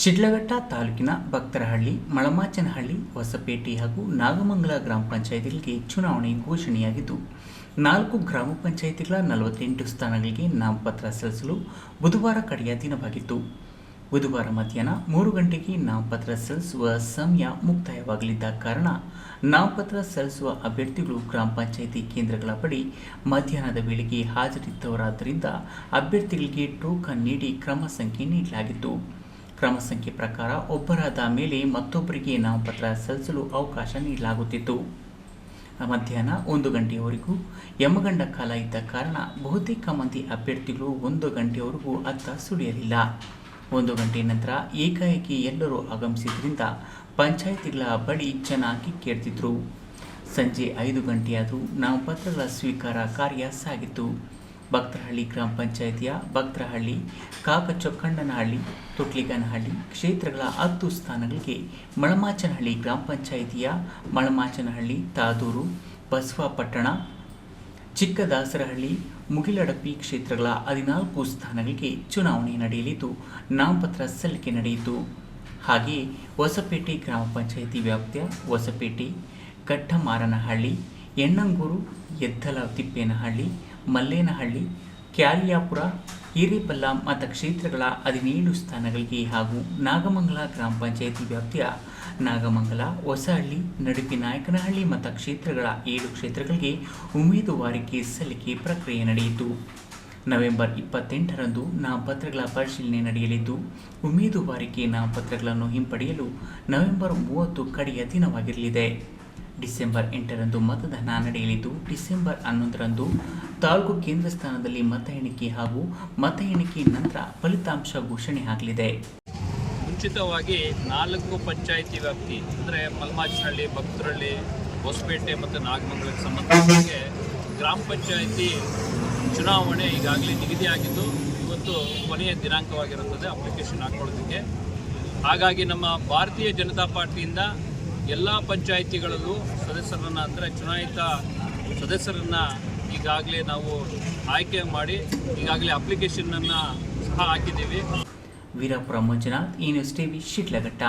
ಶಿಡ್ಲಘಟ್ಟ ತಾಲೂಕಿನ ಭಕ್ತರಹಳ್ಳಿ, ಮಳಮಾಚನಹಳ್ಳಿ, ಹೊಸಪೇಟೆ ಹಾಗೂ ನಾಗಮಂಗಲ ಗ್ರಾಮ ಪಂಚಾಯತಿಗಳಿಗೆ ಚುನಾವಣೆ ಘೋಷಣೆಯಾಗಿದ್ದು, ನಾಲ್ಕು ಗ್ರಾಮ ಪಂಚಾಯತಿಗಳ ನಲವತ್ತೆಂಟು ಸ್ಥಾನಗಳಿಗೆ ನಾಮಪತ್ರ ಸಲ್ಲಿಸಲು ಬುಧವಾರ ಕಡೆಯ ದಿನವಾಗಿತ್ತು. ಬುಧವಾರ ಮಧ್ಯಾಹ್ನ ಮೂರು ಗಂಟೆಗೆ ನಾಮಪತ್ರ ಸಲ್ಲಿಸುವ ಸಮಯ ಮುಕ್ತಾಯವಾಗಲಿದ್ದ ಕಾರಣ, ನಾಮಪತ್ರ ಸಲ್ಲಿಸುವ ಅಭ್ಯರ್ಥಿಗಳು ಗ್ರಾಮ ಪಂಚಾಯಿತಿ ಕೇಂದ್ರಗಳ ಬಳಿ ಮಧ್ಯಾಹ್ನದ ವೇಳೆಗೆ ಹಾಜರಿದ್ದವರಾದ್ದರಿಂದ ಅಭ್ಯರ್ಥಿಗಳಿಗೆ ಟೋಕನ್ ನೀಡಿ ಕ್ರಮ ಸಂಖ್ಯೆ ನೀಡಲಾಗಿತ್ತು. ಕ್ರಮ ಸಂಖ್ಯೆ ಪ್ರಕಾರ ಒಬ್ಬರಾದ ಮೇಲೆ ಮತ್ತೊಬ್ಬರಿಗೆ ನಾಮಪತ್ರ ಸಲ್ಲಿಸಲು ಅವಕಾಶ ನೀಡಲಾಗುತ್ತಿತ್ತು. ಮಧ್ಯಾಹ್ನ ಒಂದು ಗಂಟೆಯವರೆಗೂ ಯಮಗಂಡ ಕಾಲ ಇದ್ದ ಕಾರಣ ಬಹುತೇಕ ಮಂದಿ ಅಭ್ಯರ್ಥಿಗಳು ಒಂದು ಗಂಟೆಯವರೆಗೂ ಅತ್ತ ಸುಳಿಯಲಿಲ್ಲ. ಒಂದು ಗಂಟೆ ನಂತರ ಏಕಾಏಕಿ ಎಲ್ಲರೂ ಆಗಮಿಸಿದ್ರಿಂದ ಪಂಚಾಯಿತಿಗಳ ಬಳಿ ಚೆನ್ನಾಗಿ ಕೇಳ್ತಿದ್ರು. ಸಂಜೆ ಐದು ಗಂಟೆಯಾದರೂ ನಾಮಪತ್ರಗಳ ಸ್ವೀಕಾರ ಕಾರ್ಯ ಸಾಗಿತ್ತು. ಭಕ್ತರಹಳ್ಳಿ ಗ್ರಾಮ ಪಂಚಾಯಿತಿಯ ಭಕ್ತರಹಳ್ಳಿ, ಕಾಕಚೊಕ್ಕಣ್ಣನಹಳ್ಳಿ, ತೊಟ್ಲಿಗನಹಳ್ಳಿ ಕ್ಷೇತ್ರಗಳ ಹತ್ತು ಸ್ಥಾನಗಳಿಗೆ ಮಳಮಾಚನಹಳ್ಳಿ ಗ್ರಾಮ ಪಂಚಾಯಿತಿಯ ಮಳಮಾಚನಹಳ್ಳಿ, ತಾದೂರು, ಬಸವಾಪಟ್ಟಣ, ಚಿಕ್ಕದಾಸರಹಳ್ಳಿ, ಮುಗಿಲಡಪಿ ಕ್ಷೇತ್ರಗಳ ಹದಿನಾಲ್ಕು ಸ್ಥಾನಗಳಿಗೆ ಚುನಾವಣೆ ನಡೆಯಲಿದ್ದು, ನಾಮಪತ್ರ ಸಲ್ಲಿಕೆ ನಡೆಯಿತು. ಹಾಗೆಯೇ ಹೊಸಪೇಟೆ ಗ್ರಾಮ ಪಂಚಾಯಿತಿ ವ್ಯಾಪ್ತಿಯ ಹೊಸಪೇಟೆ, ಕಟ್ಟಮಾರನಹಳ್ಳಿ, ಎಣ್ಣಂಗೂರು, ಎದ್ದಲ ತಿಪ್ಪೇನಹಳ್ಳಿ ಮಲ್ಲೇನಹಳ್ಳಿ ಕ್ಯಾಲಿಯಾಪುರ ಹಿರೇಪಲ್ಲ ಮತಕ್ಷೇತ್ರಗಳ ಹದಿನೇಳು ಸ್ಥಾನಗಳಿಗೆ ಹಾಗೂ ನಾಗಮಂಗಲ ಗ್ರಾಮ ಪಂಚಾಯಿತಿ ವ್ಯಾಪ್ತಿಯ ನಾಗಮಂಗಲ, ಹೊಸಹಳ್ಳಿ ನಡುಪಿನಾಯಕನಹಳ್ಳಿ ಮತಕ್ಷೇತ್ರಗಳ ಏಳು ಕ್ಷೇತ್ರಗಳಿಗೆ ಉಮೇದುವಾರಿಕೆ ಸಲ್ಲಿಕೆ ಪ್ರಕ್ರಿಯೆ ನಡೆಯಿತು. ನವೆಂಬರ್ ಇಪ್ಪತ್ತೆಂಟರಂದು ನಾಮಪತ್ರಗಳ ಪರಿಶೀಲನೆ ನಡೆಯಲಿದ್ದು ಉಮೇದುವಾರಿಕೆ ನಾಮಪತ್ರಗಳನ್ನು ಹಿಂಪಡೆಯಲು ನವೆಂಬರ್ ಮೂವತ್ತು ಕಡೆಯ ದಿನವಾಗಿರಲಿದೆ. ಡಿಸೆಂಬರ್ ಎಂಟರಂದು ಮತದಾನ ನಡೆಯಲಿದ್ದು, ಡಿಸೆಂಬರ್ ಹನ್ನೊಂದರಂದು ತಾಲೂಕು ಕೇಂದ್ರ ಸ್ಥಾನದಲ್ಲಿ ಮತ ಎಣಿಕೆ ಹಾಗೂ ಮತ ಎಣಿಕೆ ನಂತರ ಫಲಿತಾಂಶ ಘೋಷಣೆ ಆಗಲಿದೆ. ಮುಂಚಿತವಾಗಿ ನಾಲ್ಕು ಪಂಚಾಯಿತಿ ವ್ಯಾಪ್ತಿ, ಅಂದರೆ ಮಲ್ಮಾಚಿನಹಳ್ಳಿ ಭಕ್ತರಹಳ್ಳಿ ಹೊಸಪೇಟೆ ಮತ್ತು ನಾಗಮಂಗಲಕ್ಕೆ ಸಂಬಂಧಿಸಿದಂಗೆ ಗ್ರಾಮ ಪಂಚಾಯಿತಿ ಚುನಾವಣೆ ಈಗಾಗಲೇ ನಿಗದಿಯಾಗಿದ್ದು, ಇವತ್ತು ಕೊನೆಯ ದಿನಾಂಕವಾಗಿರುತ್ತದೆ ಅಪ್ಲಿಕೇಶನ್ ಹಾಕೊಳ್ಳೋದಕ್ಕೆ. ಹಾಗಾಗಿ ನಮ್ಮ ಭಾರತೀಯ ಜನತಾ ಪಾರ್ಟಿಯಿಂದ ಎಲ್ಲ ಪಂಚಾಯಿತಿಗಳಲ್ಲೂ ಸದಸ್ಯರನ್ನು ಅಂದರೆ ಚುನಾಯಿತ ಸದಸ್ಯರನ್ನು ಈಗಾಗಲೇ ನಾವು ಆಯ್ಕೆ ಮಾಡಿ ಈಗಾಗಲೇ ಅಪ್ಲಿಕೇಶನನ್ನು ಸಹ ಹಾಕಿದ್ದೀವಿ. ವೀರಪುರ ಮಂಜುನಾಥ್ ಟಿವಿ ಶಿಡ್ಲಘಟ್ಟ.